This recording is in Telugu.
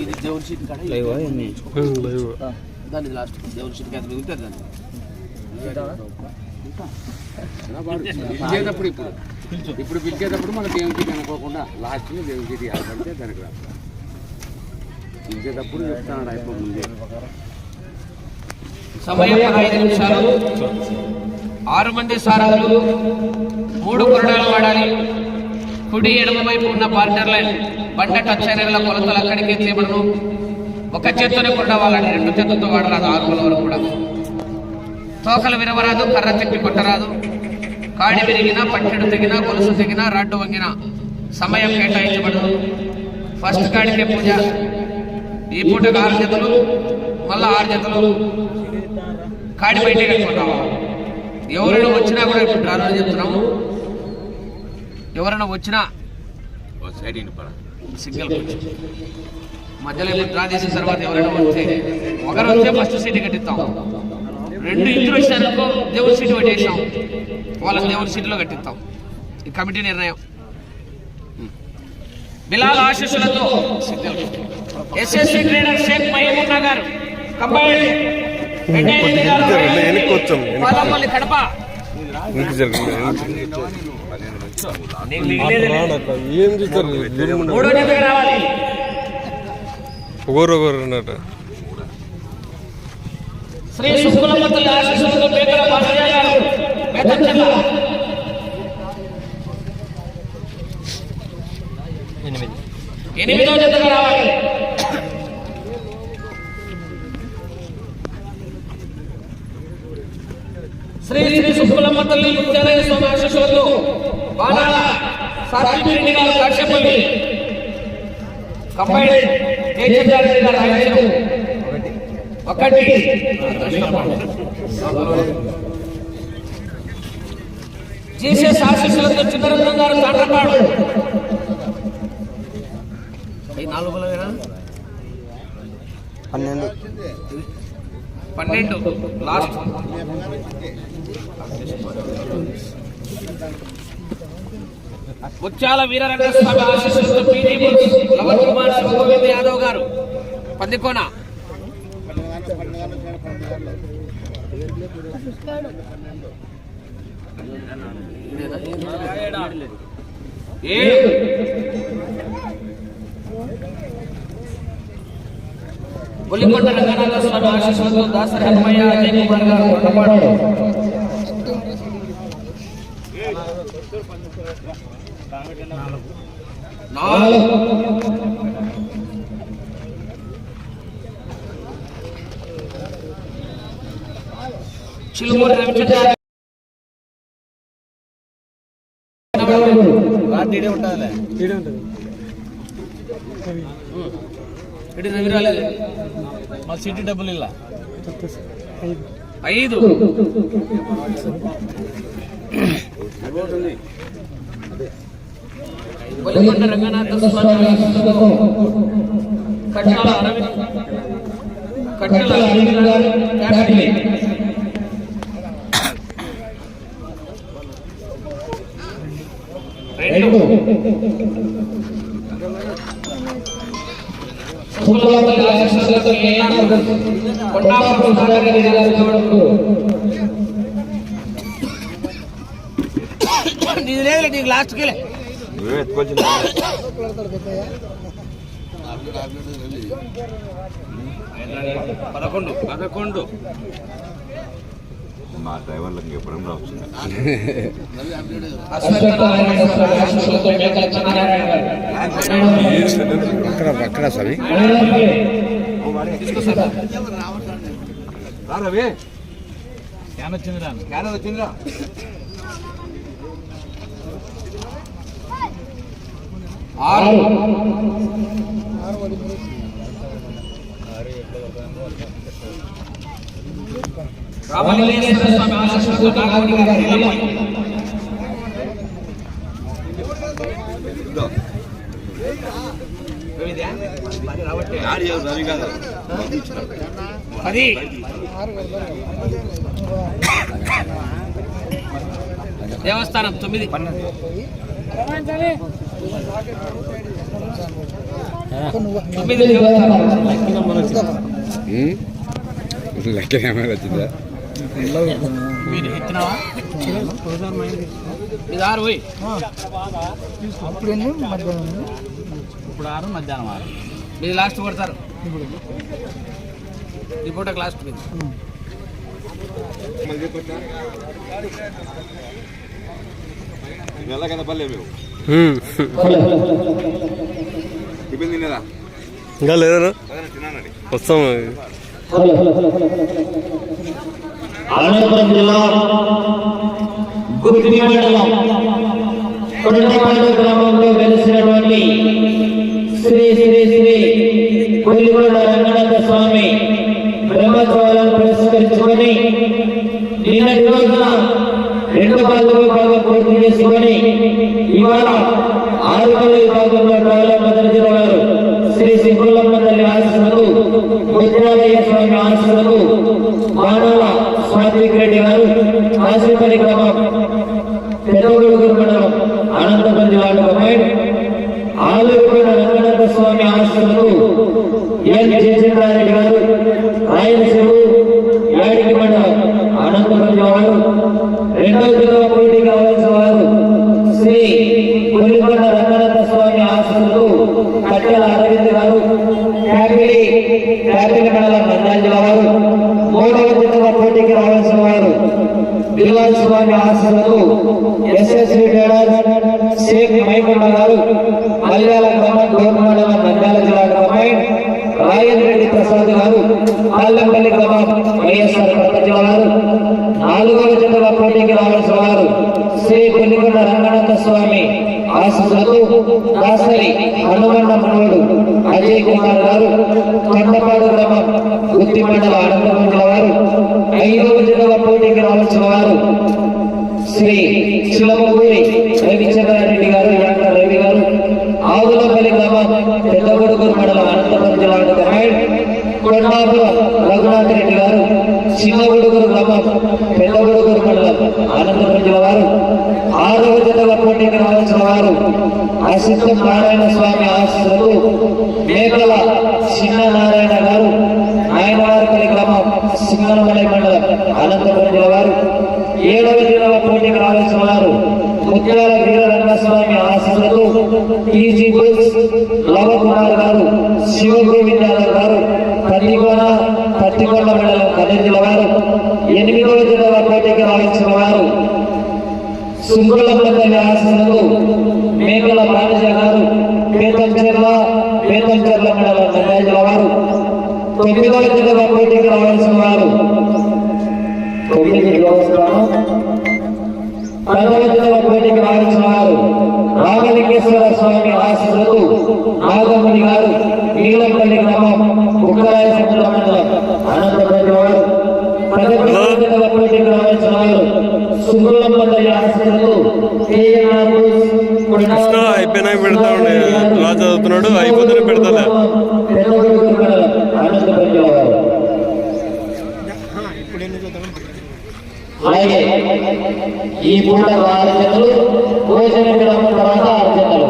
ఇది దేవుని షీట్ కాడ లైవ్ దాన్ని లాస్ట్ దేవుని షీట్ కాడ దాన్ని. పిలిచేటప్పుడు ఇప్పుడు. ఇప్పుడు పిలిచేటప్పుడు మన దేవునికి కనుకోకుండా లాస్ట్లో దేవునికి ఆడపడితే దానికి రా పిలిచేటప్పుడు చెప్తాడు అయిపో ముందే. సమయం ఐదు నిమిషాలు. ఆరు మంది సారథులు మూడు కొరడాలు వాడాలి. కుడి ఎడమ వైపు ఉన్న పార్ట్నర్ లైన్ బండ టచ్ కొలతలు అక్కడికే చేయబడను ఒక చేత్తోనే కొరడ వాళ్ళని రెండు చేతులతో వాడరాదు ఆరు కొల వరకు కూడా. తోకలు విరవరాదు కర్ర తిప్పి కొట్టరాదు. కాడి విరిగినా పట్టెడు తెగినా గొలుసు తెగినా రాడ్డు వంగినా సమయం కేటాయించబడదు. ఫస్ట్ కాడికే పూజ. ఈ పూటకు ఆరు జతలు మళ్ళా ఆరు జతలు కాడి బయటే కట్టుకుంటాము ఎవరైనా వచ్చినా కూడా ఇప్పుడు రాను చెప్తున్నాము. ఎవరైనా వచ్చినా సైడ్ సిగ్నల్ మధ్యలో డ్రా చేసిన తర్వాత ఎవరైనా వస్తే ఒకరు వస్తే ఫస్ట్ సీట్ కట్టిస్తాం. రెండు ఇద్దరు వచ్చినారనుకో దేవుడి సీటు పెట్టేసాం వాళ్ళని దేవుడి సీటులో కట్టిస్తాం. ఈ కమిటీ నిర్ణయం. బిలాల్ ఆశీస్సులతో ఎస్ఎస్సి ట్రేడర్ షేక్ వెనక్కి వచ్చాం పాలపల్లి కడప. ఏం చేస్తారు ఒకరు ఒకరు అన్నట్టు శ్రీ శుక్లమ్మ తల్లి ఆశీస్సులతో పేదల భాషయ్య గారు బేతం జిల్లా ఎనిమిదో జతగా రావాలి. శ్రీ శ్రీ శుక్లమ్మ తల్లి ముత్యాలయ స్వామి ఆశీస్సులతో బాణాల సాత్విరెడ్డి గారు కాశ్యపల్లి కంబైన్ తేజరెడ్డి గారు రాయచూరు ఒకటి. జీసస్ ఆశీస్సులతో చిన్నరంగం గారు తాండ్రపాడు నాలుగు పన్నెండు. పన్నెండు. లాస్ట్. ముత్యాల వీరరంగస్వామి ఆశీస్సులతో పీడీ లవన్ కుమార్ శివగోవింద్ యాదవ్ గారు. పందికోన. ఏడు బుల్లికొండ రంగనాథ స్వామి ఆశీస్సులతో దాసరి హనుమయ్య అజయ్ కుమార్ గారు కొండపాడు నాలుగు. చిలుమూరి రవిచంద్ర ఇటు రవి రాలేదు మా సిటీ డబ్బులు ఇలా ఐదు బొలికొండ రంగనాథ స్వామి కట్టాల అరవింద్ కట్టాల అరవింద్ గారు క్యాప్టెన్ రెండు. శుక్లవతి ఆశీస్సులతో ఏనాడు కొండాపురం సుధాకర్ రెడ్డి గారు చూడకు నీది లేదు నీకు లాస్ట్కి పదకొండు పదకొండు మా డ్రైవర్లకు సత్యనారాయణ గారు అక్కడ అక్కడ స్వామి రవి క్యాన్ వచ్చిందిరా క్యాన్ వచ్చిందిరా ఆరు. రామలింగేశ్వర స్వామి ఆశీస్సులతో నాగమణి గారు నీలమై. రవి కాదు. పది. దేవస్థానం తొమ్మిది. తొమ్మిది వచ్చిందా మీరు ఎత్తినావా ఇది ఆరు పోయి. అప్పుడు మధ్యాహ్నం ఇప్పుడు ఆరు మధ్యాహ్నం ఆరు ఇది. లాస్ట్ కొడతారు ఈ పూట లాస్ట్ ఇది ఉమ్. ఇంకా లేదా వస్తాం అనంతపురం జిల్లా గుత్తి మండలం కొండపాడు గ్రామంలో వెలిసినటువంటి శ్రీ శ్రీ శ్రీ పులిగొండ రంగనాథ స్వామి బ్రహ్మోత్సవాలను పురస్కరించుకొని నిన్నటి రోజున రెండు పనుల విభాగం పూర్తి చేసుకొని ఇవాళ ఆరు పనుల విభాగంలో రావుల జిల్లా వారు శ్రీ సింగులమ్మ తల్లి ఆశీస్సులకు ముద్రాలయ్య స్వామి మానవ సాత్విక్ రెడ్డి గారు కాశీపల్లి గ్రామం పెద్దగుడుగురు మండలం అనంతపురం జిల్లా కమాండ్ ఆలూరుపేట రంగనాథ స్వామి ఆశీస్సులకు ఎన్ జయచంద్రారెడ్డి బిల్లాల్ Swamy ఆశీస్సులకు S S retired Sheikh Maikonda గారు మల్యాల గ్రామం డోర్ మండలం నంద్యాల జిల్లా కమాండ్ రాయన్ రెడ్డి ప్రసాద్ గారు కాళ్ళంపల్లి గ్రామం వైఎస్ఆర్ కడప గారు నాలుగవ జిల్లా పోటీకి రావాల్సిన వారు శ్రీ పులికొండ రంగనాథ స్వామి ఆశీస్సులతో దాసరి హనుమన్న మనోడు అజయ్ కుమార్ గారు కండపాడు గ్రామం గుత్తి మండల అనంతపురం జిల్లా వారు ఐదవ జిల్లా పోటీకి రావాల్సిన వారు శ్రీ చిలమూరి రవిచంద్రారెడ్డి గారు యాంక రవి గారు ఆవులపల్లి గ్రామం పెద్దగొడుగురు మండలం అనంతపురం జిల్లా కమాండ్ కొండాపురం రఘునాథ్ రెడ్డి గారు చిన్న గుడుగురు గ్రామం పెద్దగొడుగురు మండలం అనంతపురం జిల్లా జిల్లా పోటీకి రావాల్సిన వారు అసిద్ధం నారాయణ స్వామి ఆశీస్సులకు మేకల చిన్న నారాయణ గారు నాయనవారిపల్లి గ్రామం సింగనమలై మండలం అనంతపురం జిల్లా వారు ఏడవ జిల్లా పోటీకి రావాల్సిన వారు ముత్యాల వీరరంగస్వామి ఆశీస్సులతో టీజీ బుల్స్ లవకుమార్ గారు శివగురు గారు పత్తికొండ పత్తికొండ మండలం కన్నూరు జిల్లా వారు ఎనిమిదవ జిల్లా పోటీకి రావాల్సిన వారు సుంగులమ్మ తల్లి మేకల బానిజ గారు పేతంచెర్ల పేతంచెర్ల మండలం నంద్యాల వారు తొమ్మిదవ జిల్లా పోటీకి రావాల్సిన వారు. తొమ్మిది వ్యవస్థను పదవ జిల్లా పోటీకి రావాల్సిన వారు రామలింగేశ్వర స్వామి ఆశీస్సులతో నాగమణి గారు నీలంపల్లి గ్రామం ఉక్కరాయ సముద్ర మండలం అనంతపురం జిల్లా వారు పదకొండవ జిల్లా పోటీకి రావాల్సిన వారు సుంగులమ్మ తల్లి ఆశీస్సులతో కేఎన్ఆర్ కృష్ణ టైం పెడతా ఉండే. రా చదువుతున్నాడు అయిపోతేనే పెడతాలే. అలాగే ఈ పూట ఆరు జతలు తర్వాత ఆరు జతలు.